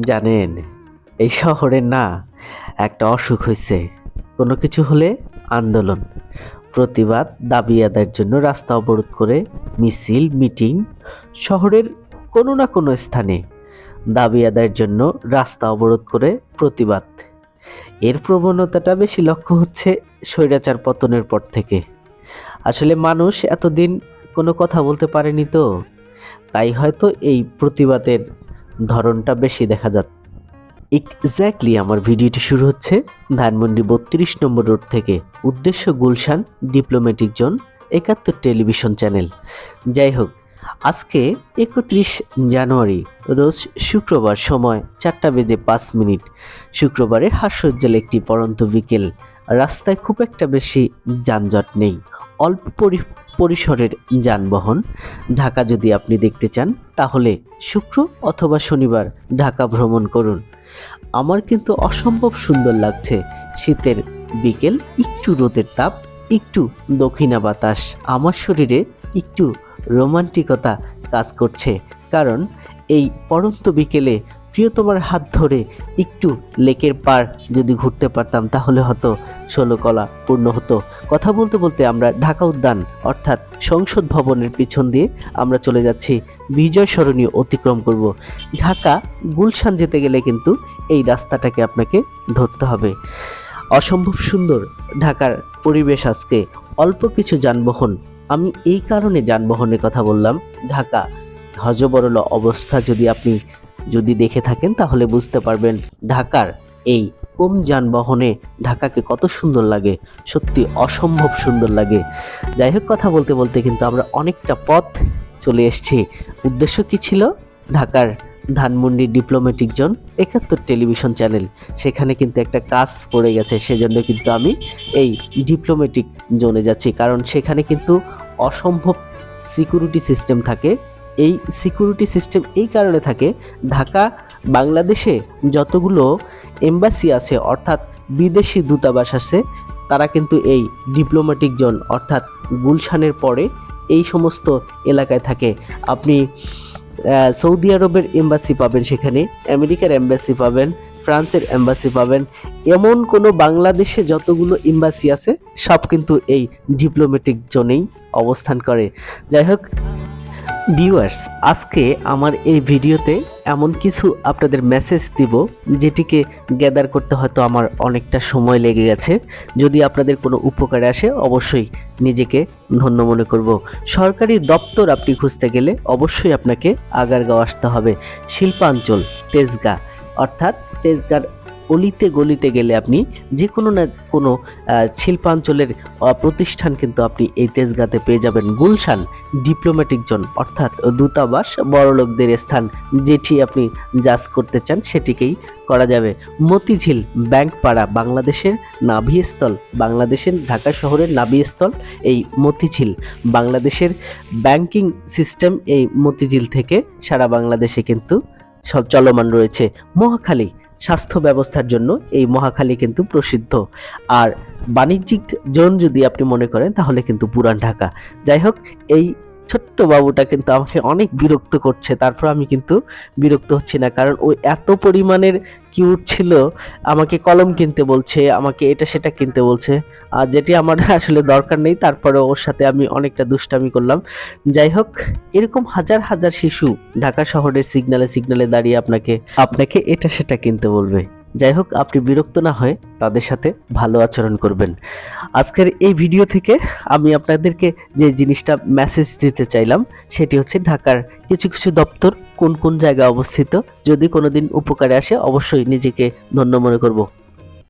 জানেন, এই শহরে না, একটা অসুখ হয়েছে কোনো কিছু হলে আন্দোলন। প্রতিবাদ, দাবি আদায়ের জন্য রাস্তা অবরোধ করে মিছিল, মিটিং শহরের কোনো না কোনো স্থানে। দাবি আদায়ের জন্য রাস্তা অবরোধ করে প্রতিবাদ। এর প্রবণতাটা বেশি লক্ষ্য হচ্ছে স্বৈরাচার পতনের পর থেকে। আসলে মানুষ এতদিন কোনো কথা বলতে পারেনি তো। তাই হয়তো এই প্রতিবাদের ধরনটা বেশি দেখা যাচ্ছে। এক্স্যাক্টলি আমার ভিডিওটি শুরু হচ্ছে ধানমন্ডি বত্রিশ নম্বর রোড থেকে। উদ্দেশ্য Gulshan diplomatic zone Ekattor television channel যাই হোক আজকে একত্রিশ জানুয়ারি, রোজ শুক্রবার সময় চারটা বেজে পাঁচ মিনিট। শুক্রবারে হাস্যোজ্জ্বল একটি পরন্ত বিকেল। রাস্তায় খুব একটা বেশি যানজট নেই। অল্প পরি পরিসরের যানবাহন। ঢাকা যদি আপনি দেখতে চান, তাহলে শুক্র অথবা শনিবার ঢাকা ভ্রমণ করুন। আমার কিন্তু অসম্ভব সুন্দর লাগছে শীতের বিকেল, একটু রোদের তাপ, একটু দক্ষিণা বাতাস। আমার শরীরে একটু রোমান্টিকতা কাজ করছে। কারণ এই পরন্ত বিকেলে প্রিয়তমার হাত ধরে একটু লেকের পার যদি ঘুরতে পারতাম, তাহলে হয়তো ষোলো কলা পূর্ণ হতো। কথা বলতে বলতে আমরা ঢাকা উদ্যান, অর্থাৎ সংসদ ভবনের পিছন দিয়ে আমরা চলে যাচ্ছি। বিজয় সরণী অতিক্রম করব। ঢাকা গুলশান যেতে গেলে কিন্তু এই রাস্তাটাকে আপনাকে ধরতে হবে। অসম্ভব সুন্দর ঢাকার পরিবেশ আজকে। অল্প কিছু যানবাহন আমি এই কারণে যানবাহনের কথা বললাম, ঢাকা হজবরল অবস্থা যদি আপনি যদি দেখে থাকেন তাহলে বুঝতে পারবেন ঢাকার এই কম যানবাহনে ঢাকাকে কত সুন্দর লাগে, সত্যি অসম্ভব সুন্দর লাগে। যাই হোক, কথা বলতে বলতে কিন্তু আমরা অনেকটা পথ চলে এসেছি। উদ্দেশ্য কি ছিল? ঢাকার Dhanmondi diplomatic zone Ekattor television channel সেখানে কিন্তু একটা কাজ পড়ে গেছে, সেজন্য কিন্তু আমি এই ডিপ্লোম্যাটিক জোনে যাচ্ছি। কারণ সেখানে কিন্তু অসম্ভব সিকিউরিটি সিস্টেম থাকে। এই সিকিউরিটি সিস্টেম এই কারণে থাকে, ঢাকা, বাংলাদেশে যতগুলো এম্বাসি আছে, অর্থাৎ বিদেশি দূতাবাস আছে, তারা কিন্তু এই ডিপ্লোম্যাটিক জোন অর্থাৎ গুলশানের পরে এই সমস্ত এলাকায় থাকে। আপনি সৌদি আরবের এম্বাসি পাবেন সেখানে, আমেরিকার এম্বাসি পাবেন ফ্রান্সের এম্বাসি পাবেন। এমন কোনো বাংলাদেশে যতগুলো এম্বাসি আছে, সব কিন্তু এই ডিপ্লোম্যাটিক জোনেই অবস্থান করে। যাই হোক ভিউয়ার্স আজকে আমার এই ভিডিওতে এমন কিছু আপনাদের মেসেজ দিব, যেটিকে গ্যাদার করতে হয়তো আমার অনেকটা সময় লেগে গেছে। যদি আপনাদের কোনো উপকারে আসে, অবশ্যই নিজেকে ধন্য মনে করব। সরকারি দপ্তর আপনি খুঁজতে গেলে অবশ্যই আপনাকে আগারগাঁও আসতে হবে। শিল্পাঞ্চল, তেজগা। অর্থাৎ তেজগার অলিতে গলিতে গেলে আপনি যে কোনো না কোনো শিল্পাঞ্চলের প্রতিষ্ঠান কিন্তু আপনি এই তেজগাতে পেয়ে যাবেন। গুলশান ডিপ্লোম্যাটিক জোন অর্থাৎ দূতাবাস বড়লোকদের স্থান যেটি আপনি জাজ করতে চান সেটিকেই করা যাবে। মতিঝিল, ব্যাংকপাড়া, বাংলাদেশের নাভিস্থল, বাংলাদেশের ঢাকা শহরের নাভিস্থল, এই মতিঝিল। বাংলাদেশের ব্যাংকিং সিস্টেম এই মতিঝিল থেকে সারা বাংলাদেশে কিন্তু চলমান রয়েছে। মহাখালী স্বাস্থ্য ব্যবস্থার জন্য এই মহাখালী কিন্তু প্রসিদ্ধ। আর বাণিজ্যিক জোন যদি আপনি মনে করেন তাহলে কিন্তু পুরান ঢাকা। যাই হোক, এই ছোট্ট বাবুটা কিন্তু আমাকে অনেক বিরক্ত করছে, তারপর আমি কিন্তু বিরক্ত হচ্ছি না, কারণ ওই এত পরিমাণের কিউট ছিল, আমাকে কলম কিনতে বলছে, আমাকে এটা সেটা কিনতে বলছে, আর যেটি আমার আসলে দরকার নেই তারপরে ওর সাথে আমি অনেকটা দুষ্টামি করলাম। যাই হোক, এরকম হাজার হাজার শিশু ঢাকা শহরের সিগনালে সিগনালে দাঁড়িয়ে আপনাকে আপনাকে এটা সেটা কিনতে বলবে। যাই হোক, আপনি বিরক্ত না হয়ে তাদের সাথে ভালো আচরণ করবেন। আজকের এই ভিডিও থেকে আমি আপনাদেরকে যে জিনিসটা মেসেজ দিতে চাইলাম, সেটি হচ্ছে ঢাকার কিছু কিছু দপ্তর কোন কোন জায়গায় অবস্থিত। যদি কোনো দিন উপকারে আসে, অবশ্যই নিজেকে ধন্য মনে করব।